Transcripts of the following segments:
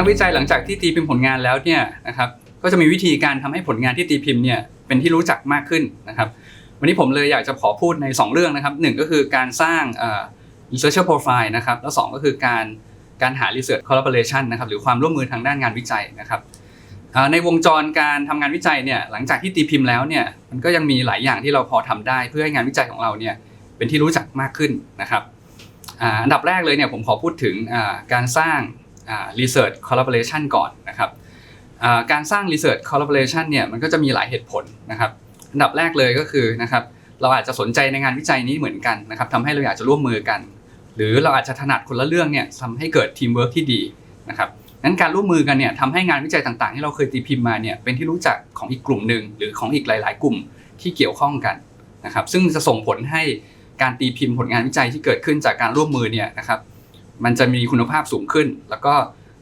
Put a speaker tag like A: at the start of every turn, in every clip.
A: นักวิจัยหลังจากที่ตีพิมพ์ผลงานแล้วเนี่ยนะครับก็จะมีวิธีการทำให้ผลงานที่ตีพิมพ์เนี่ยเป็นที่รู้จักมากขึ้นนะครับ วันนี้ผมเลยอยากจะขอพูดใน 2 เรื่องนะครับหนึ่งก็คือการสร้างเอ่อ researcher profile นะครับแล้วสองก็คือการการหา research collaboration นะครับหรือความร่วมมือทางด้านงานวิจัยนะครับในวงจรการทำงานวิจัยเนี่ยหลังจากที่ตีพิมพ์แล้วเนี่ยมันก็ยังมีหลายอย่างที่เราพอทำได้ เพื่อให้งานวิจัยของเราเนี่ยเป็นที่รู้จักมากขึ้นนะครับอันดับแรกเลยเนี่ยผมขอพูดถึงการสร้าง research collaboration ก่อนนะครับการสร้าง research collaboration เนี่ยมันก็จะมีหลายเหตุผลนะครับอันดับแรกเลยก็คือนะครับเราอาจจะสนใจในงานวิจัยนี้เหมือนกันนะครับทำให้เราอยากจะร่วมมือกัน หรือเราอาจจะถนัดคนละเรื่องเนี่ยทำให้เกิดทีมเวิร์กที่ดีนะครับนั้นการร่วมมือกันเนี่ยทำให้งานวิจัยต่างๆ ที่เราเคยตีพิมพ์มาเนี่ยเป็นที่รู้จักของอีกกลุ่มหนึ่งหรือของอีกหลาย ๆ กลุ่มที่เกี่ยวข้องกันนะครับซึ่งจะส่งผลให้การตีพิมพ์ผลงานวิจัยที่เกิดขึ้นจากการร่วมมือเนี่ยนะครับ มันจะมีคุณภาพสูงขึ้น แล้วก็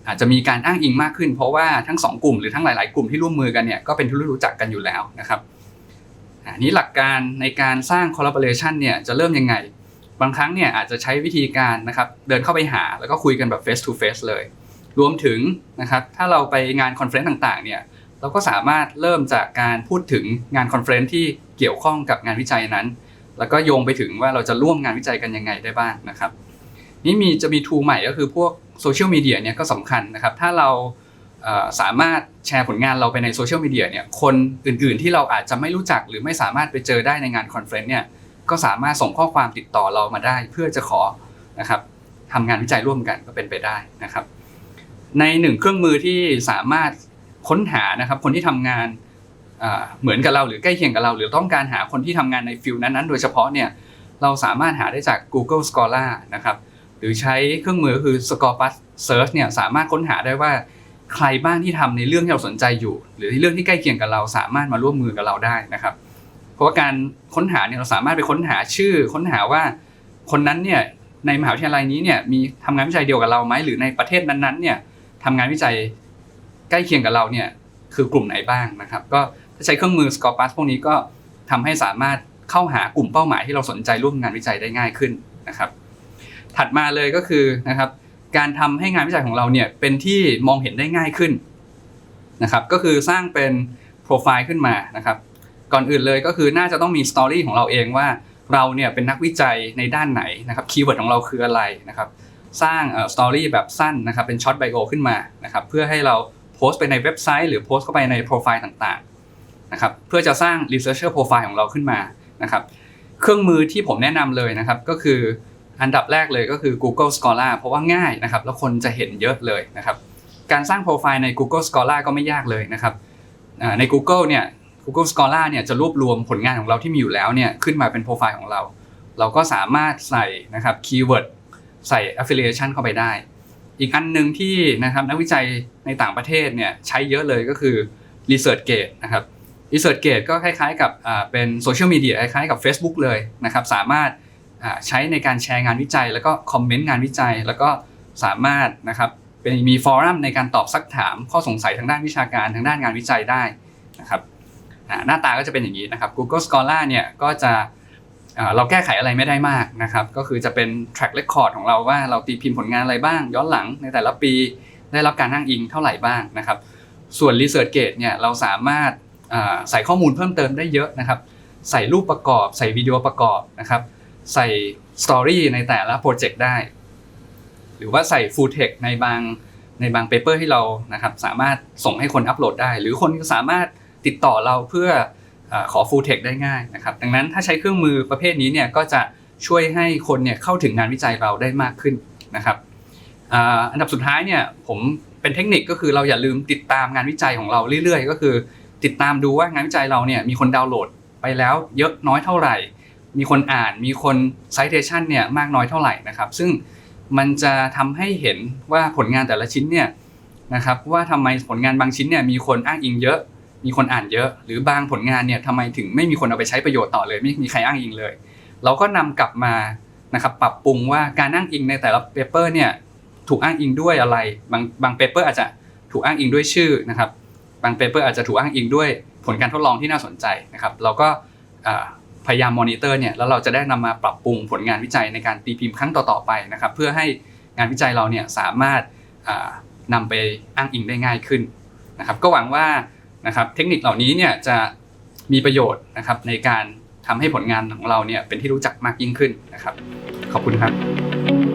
A: อาจจะมีการอ้างอิงมากขึ้น เพราะว่าทั้งสองกลุ่มหรือทั้งหลาย ๆ กลุ่มที่ร่วมมือกันเนี่ยก็เป็นที่รู้จักกันอยู่แล้วนะครับอันนี้หลักการในการสร้าง collaboration เนี่ยจะเริ่มยังไง บางครั้งเนี่ยอาจจะใช้วิธีการนะครับเดินเข้าไปหาแล้วก็คุยกันแบบ face to face เลย รวมถึงนะครับถ้าเราไปงานคอนเฟรนซ์ต่าง ๆ เนี่ยเราก็สามารถเริ่มจากการพูดถึงงานคอนเฟรนซ์ที่เกี่ยวข้องกับงานวิจัยนั้น แล้วก็โยงไปถึงว่าเราจะร่วมงานวิจัยกันยังไงได้บ้างนะครับ นี่มีจะมีทูใหม่ก็คือพวกโซเชียลมีเดียเนี่ยก็สำคัญนะครับ ถ้าเราสามารถแชร์ผลงานเราไปในโซเชียลมีเดียเนี่ยคนอื่นๆ ที่เราอาจจะไม่รู้จักหรือไม่สามารถไปเจอได้ในงานคอนเฟรนซ์เนี่ยก็สามารถส่งข้อความติดต่อเรามาได้ เพื่อจะขอนะครับทำงานวิจัยร่วมกันก็เป็นไปได้นะครับ ในหนึ่งเครื่องมือที่สามารถค้นหานะครับคนที่ทำงานเหมือนกับเราหรือใกล้เคียงกับเรา หรือต้องการหาคนที่ทำงานในฟิลนั้นๆ โดยเฉพาะเนี่ยเราสามารถหาได้จาก Google Scholar นะครับ หรือใช้เครื่องมือก็คือ Scopus Search เนี่ยสามารถค้นหาได้ว่าใครบ้างที่ทำในเรื่องที่เราสนใจอยู่ หรือเรื่องที่ใกล้เคียงกับเราสามารถมาร่วมมือกับเราได้นะครับ เพราะว่าการค้นหาเนี่ยเราสามารถไปค้นหาชื่อ ค้นหาว่าคนนั้นเนี่ยในมหาวิทยาลัยนี้เนี่ยมีทำงานวิจัยเดียวกับเราไหมหรือในประเทศนั้นๆเนี่ยทำงานวิจัยใกล้เคียงกับเราเนี่ยคือกลุ่มไหนบ้างนะครับ ก็ถ้าใช้เครื่องมือ Scopus พวกนี้ก็ทำให้สามารถเข้าหากลุ่มเป้าหมายที่เราสนใจร่วมงานวิจัยได้ง่ายขึ้นนะครับ ถัดมาเลยก็คือนะครับการทำให้งานวิจัยของเราเนี่ยเป็นที่มองเห็นได้ง่ายขึ้นนะครับก็คือสร้างเป็นโปรไฟล์ขึ้นมานะครับก่อนอื่นเลยก็คือน่าจะต้องมีสตอรี่ของเราเองว่าเราเนี่ยเป็นนักวิจัยในด้านไหนนะครับคีย์เวิร์ดของเราคืออะไรนะครับสร้างสตอรี่แบบสั้นนะครับเป็นช็อตไบโอขึ้นมานะครับเพื่อให้เราโพสต์ไปในเว็บไซต์ หรือโพสต์เข้าไปในโปรไฟล์ต่างๆนะครับเพื่อจะสร้าง researcher profile ของเราขึ้นมานะครับเครื่องมือที่ผมแนะนำเลยนะครับก็คือ อันดับแรกเลยก็คือ Google Scholar เพราะว่าง่ายนะครับแล้วคนจะเห็นเยอะเลยนะครับการสร้างโปรไฟล์ใน Google Scholar ก็ไม่ยากเลยนะครับใน Google เนี่ย Google Scholar เนี่ยจะรวบรวมผลงานของเราที่มีอยู่แล้วเนี่ยขึ้นมาเป็นโปรไฟล์ของเรา เราก็สามารถใส่นะครับคีย์เวิร์ดใส่ affiliation เข้าไปได้ อีกอันหนึ่งที่นะครับนักวิจัยในต่างประเทศเนี่ยใช้เยอะเลยก็คือ ResearchGate นะครับ ResearchGate ก็คล้ายๆกับเป็นโซเชียลมีเดียคล้ายๆกับ Facebook เลยนะครับสามารถ ใช้ในการแชร์งานวิจัย แล้วก็คอมเมนต์งานวิจัย แล้วก็สามารถนะครับเป็นมีฟอรัมในการตอบซักถาม ข้อสงสัยทางด้านวิชาการทางด้านงานวิจัยได้นะครับหน้าตาก็จะเป็นอย่างนี้นะครับ Google Scholar เนี่ยก็จะเราแก้ไขอะไรไม่ได้มากนะครับ ก็คือจะเป็น track record ของเราว่าเราตีพิมพ์ผลงานอะไรบ้าง ย้อนหลังในแต่ละปีได้รับการอ้างอิงเท่าไหร่บ้างนะครับ ส่วน ResearchGate เนี่ยเราสามารถใส่ข้อมูลเพิ่มเติมได้เยอะนะครับ ใส่รูปประกอบ ใส่วิดีโอประกอบนะครับ ใส่สตอรี่ในแต่ละโปรเจกต์ได้ หรือว่าใส่ฟูลเทคในบางในบางเปเปอร์ที่เรานะครับ สามารถส่งให้คนอัปโหลดได้ หรือคนสามารถติดต่อเราเพื่อเออขอฟูลเทคได้ง่ายนะครับ ดังนั้นถ้าใช้เครื่องมือประเภทนี้เนี่ยก็จะช่วยให้คนเนี่ยเข้าถึงงานวิจัยเราได้มากขึ้นนะครับอันดับสุดท้ายเนี่ยผมเป็นเทคนิคก็คือเราอย่าลืมติดตามงานวิจัยของเราเรื่อยๆ ก็คือ ติดตามดูว่างานวิจัยเราเนี่ยมีคนดาวน์โหลดไปแล้วเยอะน้อยเท่าไหร่ มีคนอ่านมีคน citation เนี่ยมากน้อยเท่าไหร่นะครับ ซึ่งมันจะทำให้เห็นว่าผลงานแต่ละชิ้นเนี่ยนะครับว่าทำไมผลงานบางชิ้นเนี่ยมีคนอ้างอิงเยอะ มีคนอ่านเยอะ หรือบางผลงานเนี่ยทำไมถึงไม่มีคนเอาไปใช้ประโยชน์ต่อเลยไม่มีใครอ้างอิงเลย เราก็นำกลับมานะครับปรับปรุงว่าการอ้างอิงในแต่ละเปเปอร์เนี่ยถูกอ้างอิงด้วยอะไรบางบางเปเปอร์อาจจะถูกอ้างอิงด้วยชื่อนะครับบางเปเปอร์อาจจะถูกอ้างอิงด้วยผลการทดลองที่น่าสนใจนะครับ เราก็ พยายามมอนิเตอร์เนี่ยแล้วเราจะได้นำมาปรับปรุงผลงานวิจัยในการตีพิมพ์ครั้งต่อๆไปนะครับ เพื่อให้งานวิจัยเราเนี่ยสามารถนำนำไปอ้างอิงได้ง่ายขึ้นนะครับ ก็หวังว่านะครับเทคนิคเหล่านี้เนี่ยจะมีประโยชน์นะครับในการทำให้ผลงานของเราเนี่ยเป็นที่รู้จักมากยิ่งขึ้นนะครับ ขอบคุณครับ